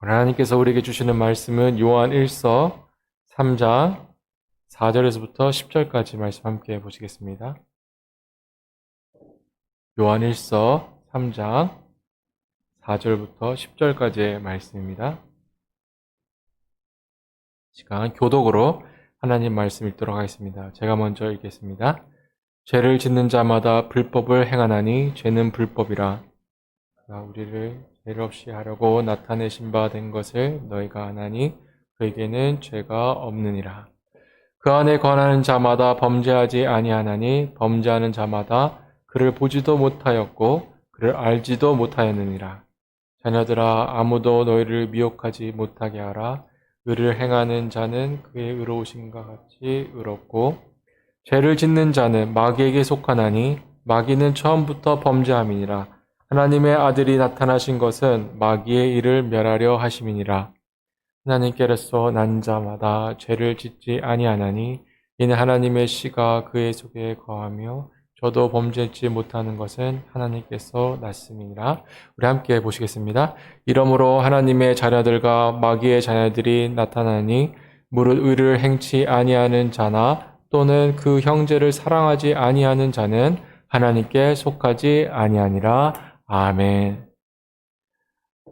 하나님께서 우리에게 주시는 말씀은 요한 1서 3장 4절에서부터 10절까지 말씀 함께 보시겠습니다. 요한 1서 3장 4절부터 10절까지의 말씀입니다. 시간 교독으로 하나님 말씀 읽도록 하겠습니다. 제가 먼저 읽겠습니다. 죄를 짓는 자마다 불법을 행하나니 죄는 불법이라. 우리를 죄를 없이 하려고 나타내신 바 된 것을 너희가 아나니 그에게는 죄가 없느니라. 그 안에 관하는 자마다 범죄하지 아니하나니 범죄하는 자마다 그를 보지도 못하였고 그를 알지도 못하였느니라. 자녀들아 아무도 너희를 미혹하지 못하게 하라. 의를 행하는 자는 그의 의로우심과 같이 의롭고 죄를 짓는 자는 마귀에게 속하나니 마귀는 처음부터 범죄함이니라. 하나님의 아들이 나타나신 것은 마귀의 일을 멸하려 하심이니라. 하나님께로서 난 자마다 죄를 짓지 아니하나니 이는 하나님의 씨가 그의 속에 거하며 저도 범죄치 못하는 것은 하나님께서 났음이니라. 우리 함께 보시겠습니다. 이러므로 하나님의 자녀들과 마귀의 자녀들이 나타나니 무릇 의를 행치 아니하는 자나 또는 그 형제를 사랑하지 아니하는 자는 하나님께 속하지 아니하니라. 아멘.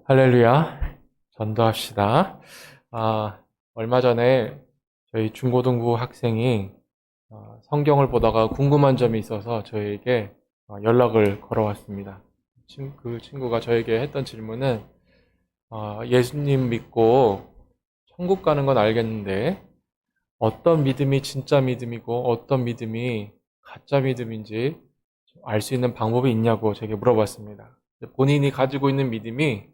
할렐루야. 전도합시다. 아, 얼마 전에 저희 중고등부 학생이 어, 성경을 보다가 궁금한 점이 있어서 저에게 어, 연락을 걸어왔습니다. 친- 그 친구가 저에게 했던 질문은 어, 예수님 믿고 천국 가는 건 알겠는데 어떤 믿음이 진짜 믿음이고 어떤 믿음이 가짜 믿음인지 알 수 있는 방법이 있냐고 제게 물어봤습니다. 본인이 가지고 있는 믿음이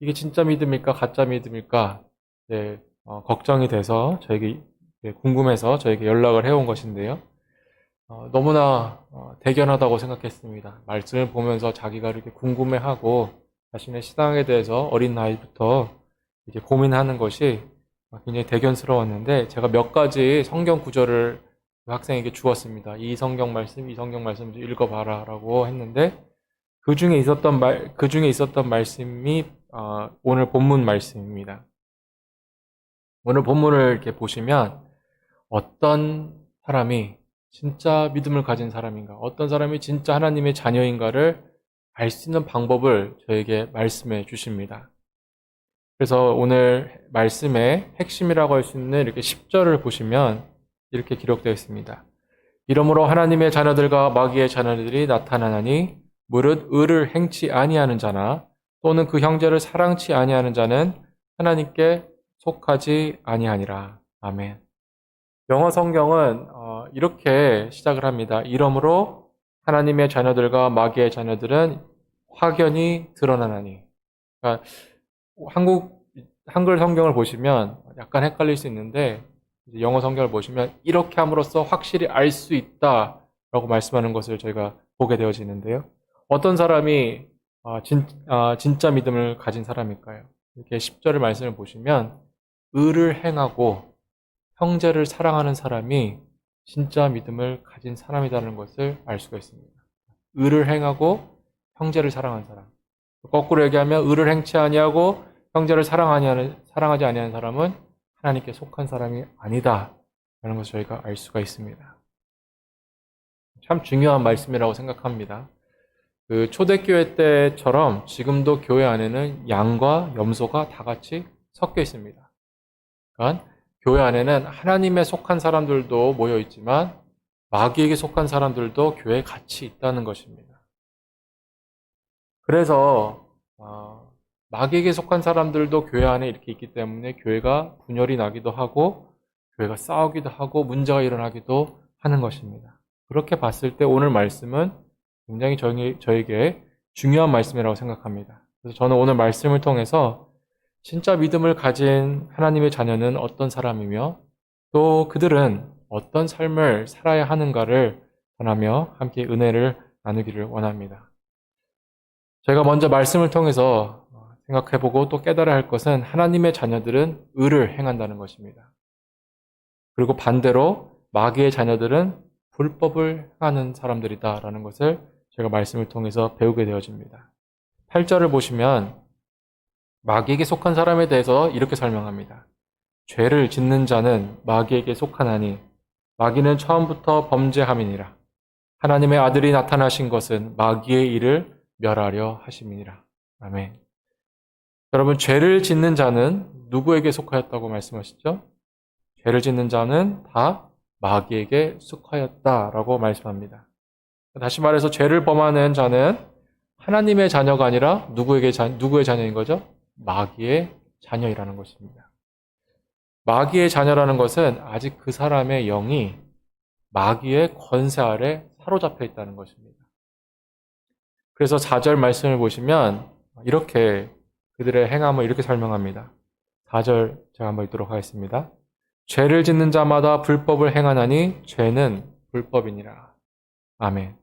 이게 진짜 믿음일까 가짜 믿음일까 네, 어, 걱정이 돼서 저에게 네, 궁금해서 저에게 연락을 해온 것인데요. 어, 너무나 어, 대견하다고 생각했습니다. 말씀을 보면서 자기가 이렇게 궁금해하고 자신의 신앙에 대해서 어린 나이부터 이제 고민하는 것이 굉장히 대견스러웠는데 제가 몇 가지 성경 구절을 그 학생에게 주었습니다. 이 성경 말씀, 이 성경 말씀 좀 읽어봐라라고 했는데 그 중에 있었던 말, 그 중에 있었던 말씀이 어, 오늘 본문 말씀입니다. 오늘 본문을 이렇게 보시면 어떤 사람이 진짜 믿음을 가진 사람인가, 어떤 사람이 진짜 하나님의 자녀인가를 알 수 있는 방법을 저에게 말씀해 주십니다. 그래서 오늘 말씀의 핵심이라고 할 수 있는 이렇게 10절을 보시면 이렇게 기록되어 있습니다. 이러므로 하나님의 자녀들과 마귀의 자녀들이 나타나나니 무릇 의를 행치 아니하는 자나 또는 그 형제를 사랑치 아니하는 자는 하나님께 속하지 아니하니라. 아멘. 영어 성경은 어, 이렇게 시작을 합니다. 이러므로 하나님의 자녀들과 마귀의 자녀들은 확연히 드러나나니. 그러니까 한국 한글 성경을 보시면 약간 헷갈릴 수 있는데 영어 성경을 보시면 이렇게 함으로써 확실히 알 수 있다라고 말씀하는 것을 저희가 보게 되어지는데요. 어떤 사람이 아, 진, 아, 진짜 믿음을 가진 사람일까요? 이렇게 10절의 말씀을 보시면 의를 행하고 형제를 사랑하는 사람이 진짜 믿음을 가진 사람이라는 것을 알 수가 있습니다. 의를 행하고 형제를 사랑하는 사람. 거꾸로 얘기하면 의를 행치 아니하고 형제를 사랑하지 사랑하지 아니하는 사람은 하나님께 속한 사람이 아니다. 라는 것을 저희가 알 수가 있습니다. 참 중요한 말씀이라고 생각합니다. 그 초대교회 때처럼 지금도 교회 안에는 양과 염소가 다 같이 섞여 있습니다. 그러니까 교회 안에는 하나님에 속한 사람들도 모여 있지만 마귀에게 속한 사람들도 교회에 같이 있다는 것입니다. 그래서 어, 마귀에게 속한 사람들도 교회 안에 이렇게 있기 때문에 교회가 분열이 나기도 하고 교회가 싸우기도 하고 문제가 일어나기도 하는 것입니다. 그렇게 봤을 때 오늘 말씀은 굉장히 저에게 중요한 말씀이라고 생각합니다. 그래서 저는 오늘 말씀을 통해서 진짜 믿음을 가진 하나님의 자녀는 어떤 사람이며 또 그들은 어떤 삶을 살아야 하는가를 전하며 함께 은혜를 나누기를 원합니다. 제가 먼저 말씀을 통해서 생각해보고 또 깨달아야 할 것은 하나님의 자녀들은 의를 행한다는 것입니다. 그리고 반대로 마귀의 자녀들은 불법을 하는 사람들이다라는 것을 제가 말씀을 통해서 배우게 되어집니다. 8절을 보시면 마귀에게 속한 사람에 대해서 이렇게 설명합니다. 죄를 짓는 자는 마귀에게 속하나니 마귀는 처음부터 범죄함이니라. 하나님의 아들이 나타나신 것은 마귀의 일을 멸하려 하심이니라. 아멘. 여러분, 죄를 짓는 자는 누구에게 속하였다고 말씀하시죠? 죄를 짓는 자는 다 마귀에게 속하였다라고 말씀합니다. 다시 말해서 죄를 범하는 자는 하나님의 자녀가 아니라 누구에게 자, 누구의 자녀인 거죠? 마귀의 자녀이라는 것입니다. 마귀의 자녀라는 것은 아직 그 사람의 영이 마귀의 권세 아래 사로잡혀 있다는 것입니다. 그래서 4절 말씀을 보시면 이렇게 그들의 행함을 이렇게 설명합니다. 4절 제가 한번 읽도록 하겠습니다. 죄를 짓는 자마다 불법을 행하나니 죄는 불법이니라. 아멘.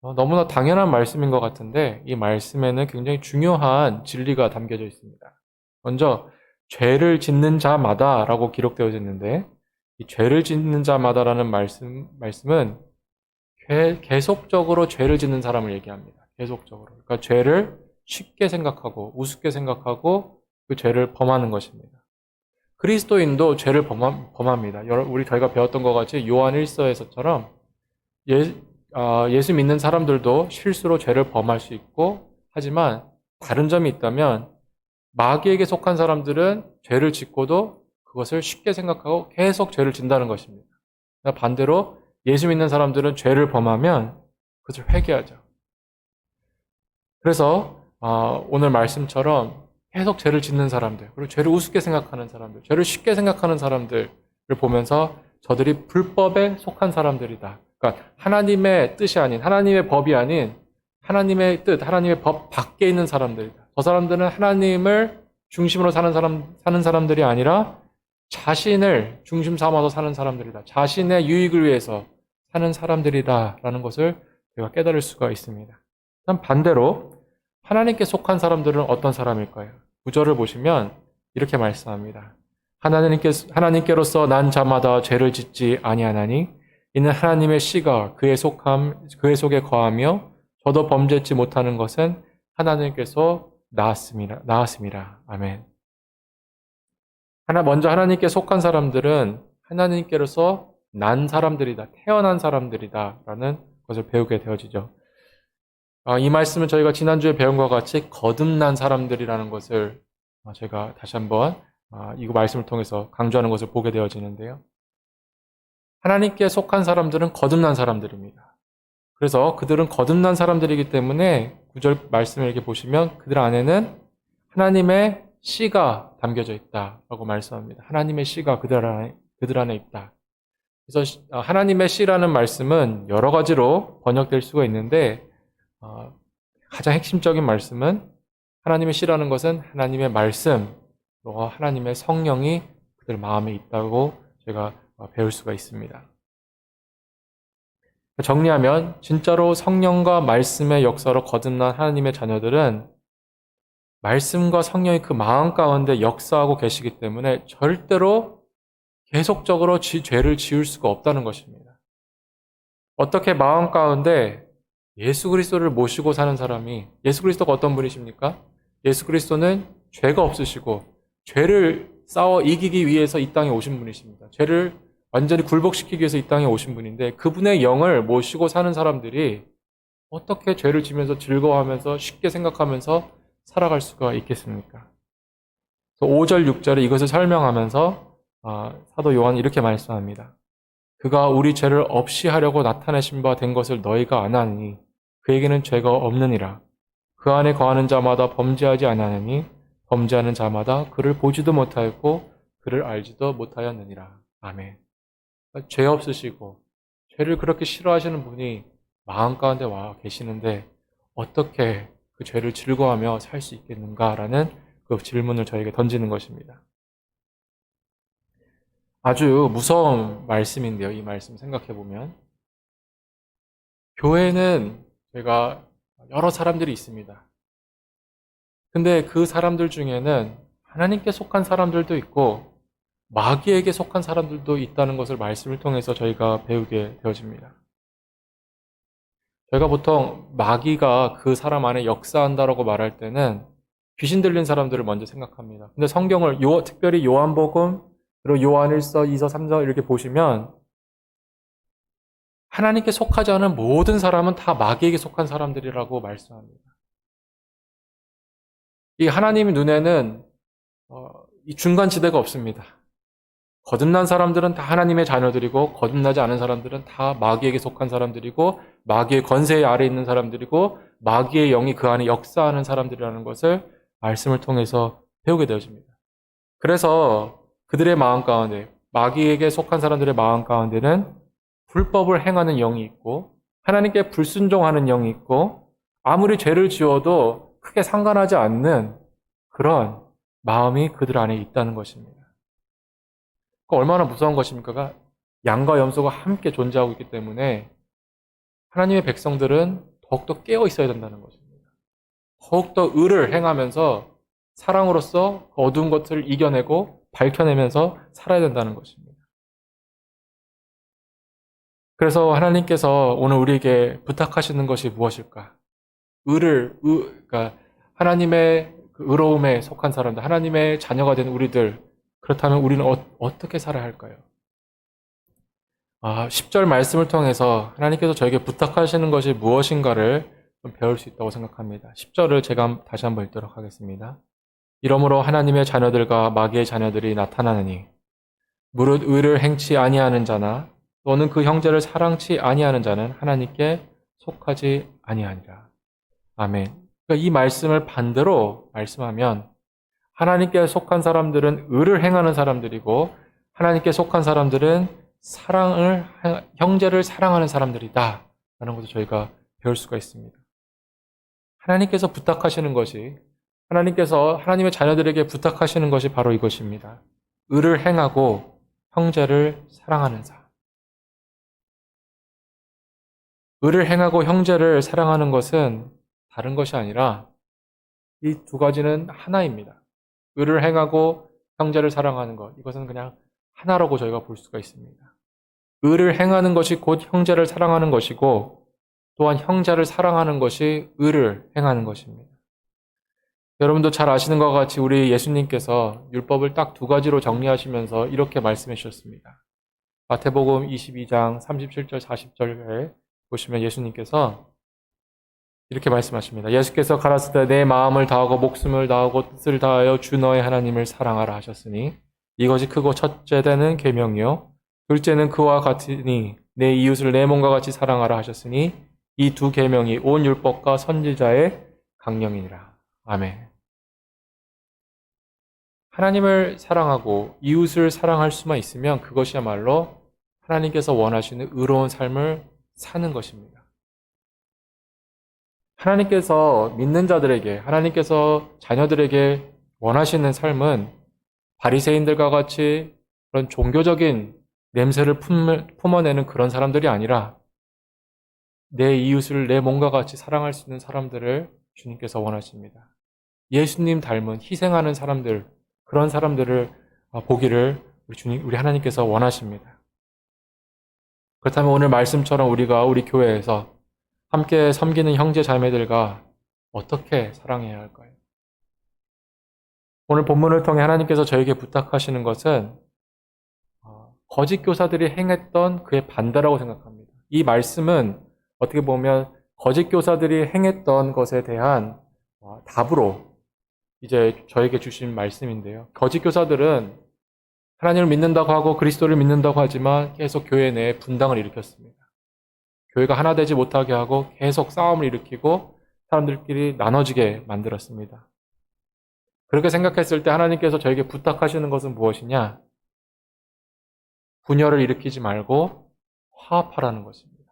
어, 너무나 당연한 말씀인 것 같은데 이 말씀에는 굉장히 중요한 진리가 담겨져 있습니다. 먼저 죄를 짓는 자마다라고 기록되어져 있는데 이 죄를 짓는 자마다라는 말씀 말씀은 계- 계속적으로 죄를 짓는 사람을 얘기합니다. 계속적으로. 그러니까 죄를 쉽게 생각하고 우습게 생각하고 그 죄를 범하는 것입니다. 그리스도인도 죄를 범합니다. 우리 저희가 배웠던 것 같이 요한 1서에서처럼 예, 아, 예수 믿는 사람들도 실수로 죄를 범할 수 있고 하지만 다른 점이 있다면 마귀에게 속한 사람들은 죄를 짓고도 그것을 쉽게 생각하고 계속 죄를 진다는 것입니다. 반대로 예수 믿는 사람들은 죄를 범하면 그것을 회개하죠. 그래서 아, 오늘 말씀처럼 계속 죄를 짓는 사람들, 그리고 죄를 우습게 생각하는 사람들, 죄를 쉽게 생각하는 사람들을 보면서 저들이 불법에 속한 사람들이다. 그러니까 하나님의 뜻이 아닌, 하나님의 법이 아닌 하나님의 뜻, 하나님의 법 밖에 있는 사람들이다. 저 사람들은 하나님을 중심으로 사는 사람, 사는 사람들이 아니라 자신을 중심 삼아서 사는 사람들이다. 자신의 유익을 위해서 사는 사람들이다라는 것을 우리가 깨달을 수가 있습니다. 단 반대로 하나님께 속한 사람들은 어떤 사람일까요? 구절을 보시면 이렇게 말씀합니다. 하나님께 하나님께로서 난 자마다 죄를 짓지 아니하나니 이는 하나님의 씨가 그의 속함 그의 속에 거하며 저도 범죄치 못하는 것은 하나님께서 나았습니다. 나았습니다. 아멘. 하나 먼저 하나님께 속한 사람들은 하나님께로서 난 사람들이다, 태어난 사람들이다라는 것을 배우게 되어지죠. 아, 이 말씀은 저희가 지난주에 배운 것과 같이 거듭난 사람들이라는 것을 아, 제가 다시 한번 아, 이 말씀을 통해서 강조하는 것을 보게 되어지는데요. 하나님께 속한 사람들은 거듭난 사람들입니다. 그래서 그들은 거듭난 사람들이기 때문에 구절 말씀을 이렇게 보시면 그들 안에는 하나님의 씨가 담겨져 있다라고 말씀합니다. 하나님의 씨가 그들 안에, 그들 안에 있다. 그래서 하나님의 씨라는 말씀은 여러 가지로 번역될 수가 있는데 어, 가장 핵심적인 말씀은 하나님의 씨라는 것은 하나님의 말씀, 또 하나님의 성령이 그들 마음에 있다고 제가 어, 배울 수가 있습니다. 정리하면 진짜로 성령과 말씀의 역사로 거듭난 하나님의 자녀들은 말씀과 성령이 그 마음 가운데 역사하고 계시기 때문에 절대로 계속적으로 지- 죄를 지을 수가 없다는 것입니다. 어떻게 마음 가운데 예수 그리스도를 모시고 사는 사람이 예수 그리스도가 어떤 분이십니까? 예수 그리스도는 죄가 없으시고 죄를 싸워 이기기 위해서 이 땅에 오신 분이십니다. 죄를 완전히 굴복시키기 위해서 이 땅에 오신 분인데 그분의 영을 모시고 사는 사람들이 어떻게 죄를 지면서 즐거워하면서 쉽게 생각하면서 살아갈 수가 있겠습니까? 5절, 6절에 이것을 설명하면서 아, 사도 요한은 이렇게 말씀합니다. 그가 우리 죄를 없이 하려고 나타내신 바 된 것을 너희가 아나니 그에게는 죄가 없느니라. 그 안에 거하는 자마다 범죄하지 아니하니 범죄하는 자마다 그를 보지도 못하였고 그를 알지도 못하였느니라. 아멘. 그러니까 죄 없으시고 죄를 그렇게 싫어하시는 분이 마음 가운데 와 계시는데 어떻게 그 죄를 즐거워하며 살 수 있겠는가라는 그 질문을 저에게 던지는 것입니다. 아주 무서운 말씀인데요. 이 말씀 생각해 보면 교회는 제가 여러 사람들이 있습니다. 근데 그 사람들 중에는 하나님께 속한 사람들도 있고 마귀에게 속한 사람들도 있다는 것을 말씀을 통해서 저희가 배우게 되어집니다. 저희가 보통 마귀가 그 사람 안에 역사한다라고 말할 때는 귀신 들린 사람들을 먼저 생각합니다. 근데 성경을 요, 특별히 요한복음 그리고 요한일서, 2서, 3서 이렇게 보시면 하나님께 속하지 않은 모든 사람은 다 마귀에게 속한 사람들이라고 말씀합니다. 이 하나님 눈에는 어, 이 중간 지대가 없습니다. 거듭난 사람들은 다 하나님의 자녀들이고 거듭나지 않은 사람들은 다 마귀에게 속한 사람들이고 마귀의 권세 아래 있는 사람들이고 마귀의 영이 그 안에 역사하는 사람들이라는 것을 말씀을 통해서 배우게 되어집니다. 그래서 그들의 마음 가운데 마귀에게 속한 사람들의 마음 가운데는 불법을 행하는 영이 있고 하나님께 불순종하는 영이 있고 아무리 죄를 지어도 크게 상관하지 않는 그런 마음이 그들 안에 있다는 것입니다. 그 얼마나 무서운 것입니까? 양과 염소가 함께 존재하고 있기 때문에 하나님의 백성들은 더욱더 깨어 있어야 된다는 것입니다. 더욱더 의를 행하면서 사랑으로서 그 어두운 것을 이겨내고 밝혀내면서 살아야 된다는 것입니다. 그래서 하나님께서 오늘 우리에게 부탁하시는 것이 무엇일까? 의를, 의, 그러니까 하나님의 그 의로움에 속한 사람들, 하나님의 자녀가 된 우리들, 그렇다면 우리는 어, 떻게 살아야 할까요? 아, 10절 말씀을 통해서 하나님께서 저에게 부탁하시는 것이 무엇인가를 좀 배울 수 있다고 생각합니다. 10절을 제가 다시 한번 읽도록 하겠습니다. 이러므로 하나님의 자녀들과 마귀의 자녀들이 나타나느니 무릇 의를 행치 아니하는 자나 또는 그 형제를 사랑치 아니하는 자는 하나님께 속하지 아니하니라. 아멘. 그러니까 이 말씀을 반대로 말씀하면 하나님께 속한 사람들은 의를 행하는 사람들이고 하나님께 속한 사람들은 사랑을 형제를 사랑하는 사람들이다. 라는 것을 저희가 배울 수가 있습니다. 하나님께서 부탁하시는 것이 하나님께서 하나님의 자녀들에게 부탁하시는 것이 바로 이것입니다. 의를 행하고 형제를 사랑하는 자. 의를 행하고 형제를 사랑하는 것은 다른 것이 아니라 이 두 가지는 하나입니다. 의를 행하고 형제를 사랑하는 것. 이것은 그냥 하나라고 저희가 볼 수가 있습니다. 의를 행하는 것이 곧 형제를 사랑하는 것이고 또한 형제를 사랑하는 것이 의를 행하는 것입니다. 여러분도 잘 아시는 것과 같이 우리 예수님께서 율법을 딱 두 가지로 정리하시면서 이렇게 말씀해 주셨습니다. 마태복음 22장 37절 40절에 보시면 예수님께서 이렇게 말씀하십니다. 예수께서 가라사대 내 마음을 다하고 목숨을 다하고 뜻을 다하여 주 너의 하나님을 사랑하라 하셨으니 이것이 크고 첫째 되는 계명이요 둘째는 그와 같으니 내 이웃을 내 몸과 같이 사랑하라 하셨으니 이 두 계명이 온 율법과 선지자의 강령이니라. 아멘. 하나님을 사랑하고 이웃을 사랑할 수만 있으면 그것이야말로 하나님께서 원하시는 의로운 삶을 사는 것입니다. 하나님께서 믿는 자들에게, 하나님께서 자녀들에게 원하시는 삶은 바리새인들과 같이 그런 종교적인 냄새를 품어내는 그런 사람들이 아니라 내 이웃을 내 몸과 같이 사랑할 수 있는 사람들을 주님께서 원하십니다. 예수님 닮은 희생하는 사람들, 그런 사람들을 어, 보기를 우리 주님, 우리 하나님께서 원하십니다. 그렇다면 오늘 말씀처럼 우리가 우리 교회에서 함께 섬기는 형제 자매들과 어떻게 사랑해야 할까요? 오늘 본문을 통해 하나님께서 저에게 부탁하시는 것은 어, 거짓 교사들이 행했던 그의 반대라고 생각합니다. 이 말씀은 어떻게 보면 거짓 교사들이 행했던 것에 대한 어, 답으로 이제 저에게 주신 말씀인데요. 거짓 교사들은 하나님을 믿는다고 하고 그리스도를 믿는다고 하지만 계속 교회 내에 분당을 일으켰습니다. 교회가 하나 되지 못하게 하고 계속 싸움을 일으키고 사람들끼리 나눠지게 만들었습니다. 그렇게 생각했을 때 하나님께서 저에게 부탁하시는 것은 무엇이냐? 분열을 일으키지 말고 화합하라는 것입니다.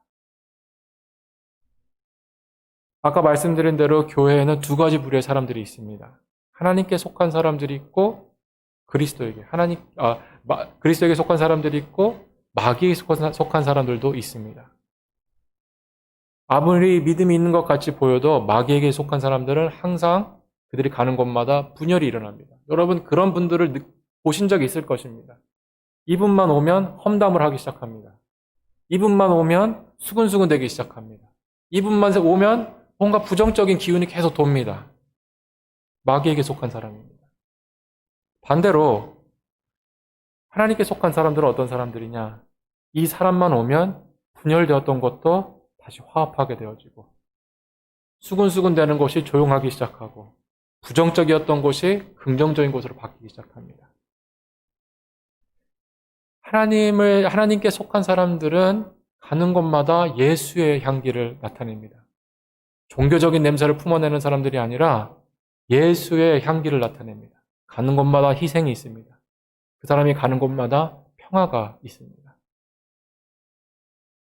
아까 말씀드린 대로 교회에는 두 가지 부류의 사람들이 있습니다. 하나님께 속한 사람들이 있고 그리스도에게 하나님 아 마, 그리스도에게 속한 사람들이 있고 마귀에 속한, 사람들도 있습니다. 아무리 믿음이 있는 것 같이 보여도 마귀에게 속한 사람들은 항상 그들이 가는 곳마다 분열이 일어납니다. 여러분 그런 분들을 보신 적이 있을 것입니다. 이분만 오면 험담을 하기 시작합니다. 이분만 오면 수근수근 되기 시작합니다. 이분만 오면 뭔가 부정적인 기운이 계속 돕니다. 마귀에게 속한 사람입니다. 반대로 하나님께 속한 사람들은 어떤 사람들이냐? 이 사람만 오면 분열되었던 것도 다시 화합하게 되어지고 수근수근 되는 것이 조용하기 시작하고 부정적이었던 것이 긍정적인 것으로 바뀌기 시작합니다. 하나님을 하나님께 속한 사람들은 가는 곳마다 예수의 향기를 나타냅니다. 종교적인 냄새를 품어내는 사람들이 아니라 예수의 향기를 나타냅니다. 가는 곳마다 희생이 있습니다. 그 사람이 가는 곳마다 평화가 있습니다.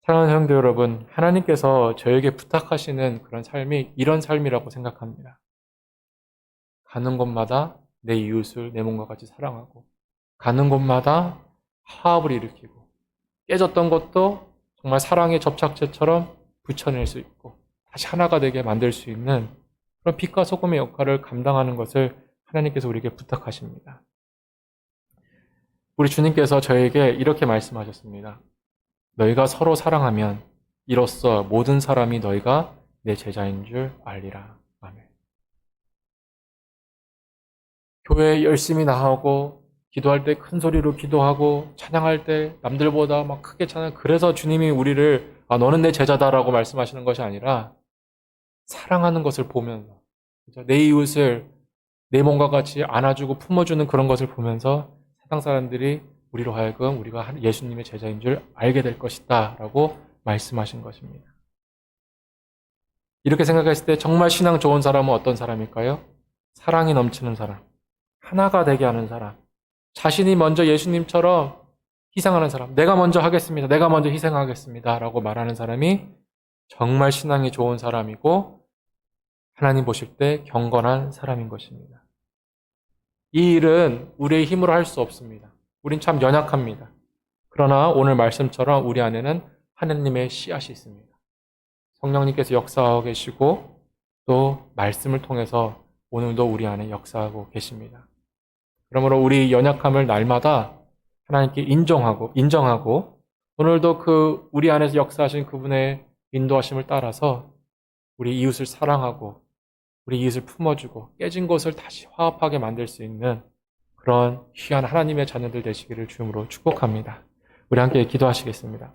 사랑하는 성도 여러분, 하나님께서 저에게 부탁하시는 그런 삶이 이런 삶이라고 생각합니다. 가는 곳마다 내 이웃을 내 몸과 같이 사랑하고, 가는 곳마다 화합을 일으키고, 깨졌던 것도 정말 사랑의 접착제처럼 붙여낼 수 있고, 다시 하나가 되게 만들 수 있는 그런 빛과 소금의 역할을 감당하는 것을 하나님께서 우리에게 부탁하십니다. 우리 주님께서 저에게 이렇게 말씀하셨습니다. 너희가 서로 사랑하면 이로써 모든 사람이 너희가 내 제자인 줄 알리라. 아멘. 교회에 열심히 나가고 기도할 때 큰 소리로 기도하고 찬양할 때 남들보다 막 크게 찬양. 그래서 주님이 우리를 아 너는 내 제자다라고 말씀하시는 것이 아니라 사랑하는 것을 보면서 내 이웃을 내 몸과 같이 안아주고 품어주는 그런 것을 보면서 세상 사람들이 우리로 하여금 우리가 예수님의 제자인 줄 알게 될 것이다 라고 말씀하신 것입니다. 이렇게 생각했을 때 정말 신앙 좋은 사람은 어떤 사람일까요? 사랑이 넘치는 사람, 하나가 되게 하는 사람, 자신이 먼저 예수님처럼 희생하는 사람, 내가 먼저 하겠습니다. 내가 먼저 희생하겠습니다. 라고 말하는 사람이 정말 신앙이 좋은 사람이고 하나님 보실 때 경건한 사람인 것입니다. 이 일은 우리의 힘으로 할 수 없습니다. 우린 참 연약합니다. 그러나 오늘 말씀처럼 우리 안에는 하느님의 씨앗이 있습니다. 성령님께서 역사하고 계시고 또 말씀을 통해서 오늘도 우리 안에 역사하고 계십니다. 그러므로 우리 연약함을 날마다 하나님께 인정하고 인정하고 오늘도 그 우리 안에서 역사하신 그분의 인도하심을 따라서 우리 이웃을 사랑하고 우리 이웃을 품어주고 깨진 것을 다시 화합하게 만들 수 있는 그런 귀한 하나님의 자녀들 되시기를 주임으로 축복합니다. 우리 함께 기도하시겠습니다.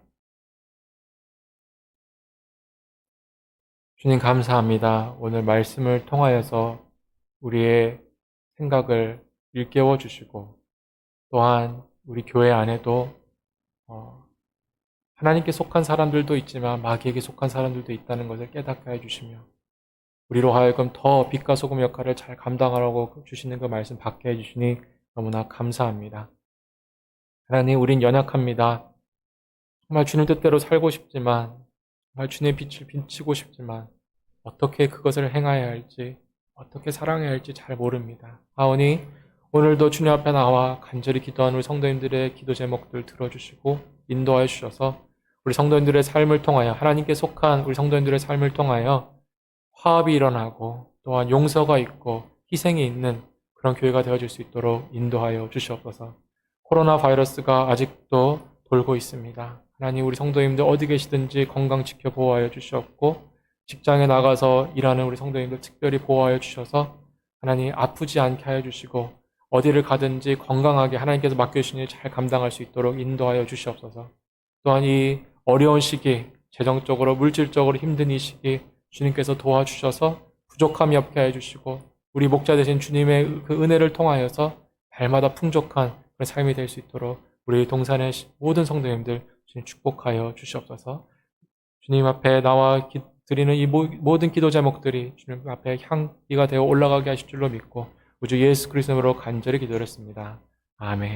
주님 감사합니다. 오늘 말씀을 통하여서 우리의 생각을 일깨워 주시고 또한 우리 교회 안에도 어, 하나님께 속한 사람들도 있지만 마귀에게 속한 사람들도 있다는 것을 깨닫게 해주시며 우리로 하여금 더 빛과 소금 역할을 잘 감당하라고 주시는 그 말씀 받게 해주시니 너무나 감사합니다. 하나님, 우린 연약합니다. 정말 주님 뜻대로 살고 싶지만, 정말 주님의 빛을 비치고 싶지만, 어떻게 그것을 행해야 할지, 어떻게 사랑해야 할지 잘 모릅니다. 하오니, 오늘도 주님 앞에 나와 간절히 기도하는 우리 성도님들의 기도 제목들 들어주시고, 인도하여 주셔서, 우리 성도님들의 삶을 통하여, 하나님께 속한 우리 성도님들의 삶을 통하여, 화합이 일어나고, 또한 용서가 있고, 희생이 있는 그런 교회가 되어질 수 있도록 인도하여 주시옵소서. 코로나 바이러스가 아직도 돌고 있습니다. 하나님 우리 성도님들 어디 계시든지 건강 지켜 보호하여 주시옵고 직장에 나가서 일하는 우리 성도님들 특별히 보호하여 주셔서 하나님 아프지 않게 하여 주시고 어디를 가든지 건강하게 하나님께서 맡겨주신 일 잘 감당할 수 있도록 인도하여 주시옵소서. 또한 이 어려운 시기, 재정적으로, 물질적으로 힘든 이 시기 주님께서 도와주셔서 부족함이 없게 해 주시고 우리 목자 되신 주님의 그 은혜를 통하여서 날마다 풍족한 그런 삶이 될 수 있도록 우리 동산의 모든 성도님들 주님 축복하여 주시옵소서. 주님 앞에 나와 기, 드리는 이 모든 기도 제목들이 주님 앞에 향기가 되어 올라가게 하실 줄로 믿고 우주 예수 그리스도로 간절히 기도했습니다. 아멘.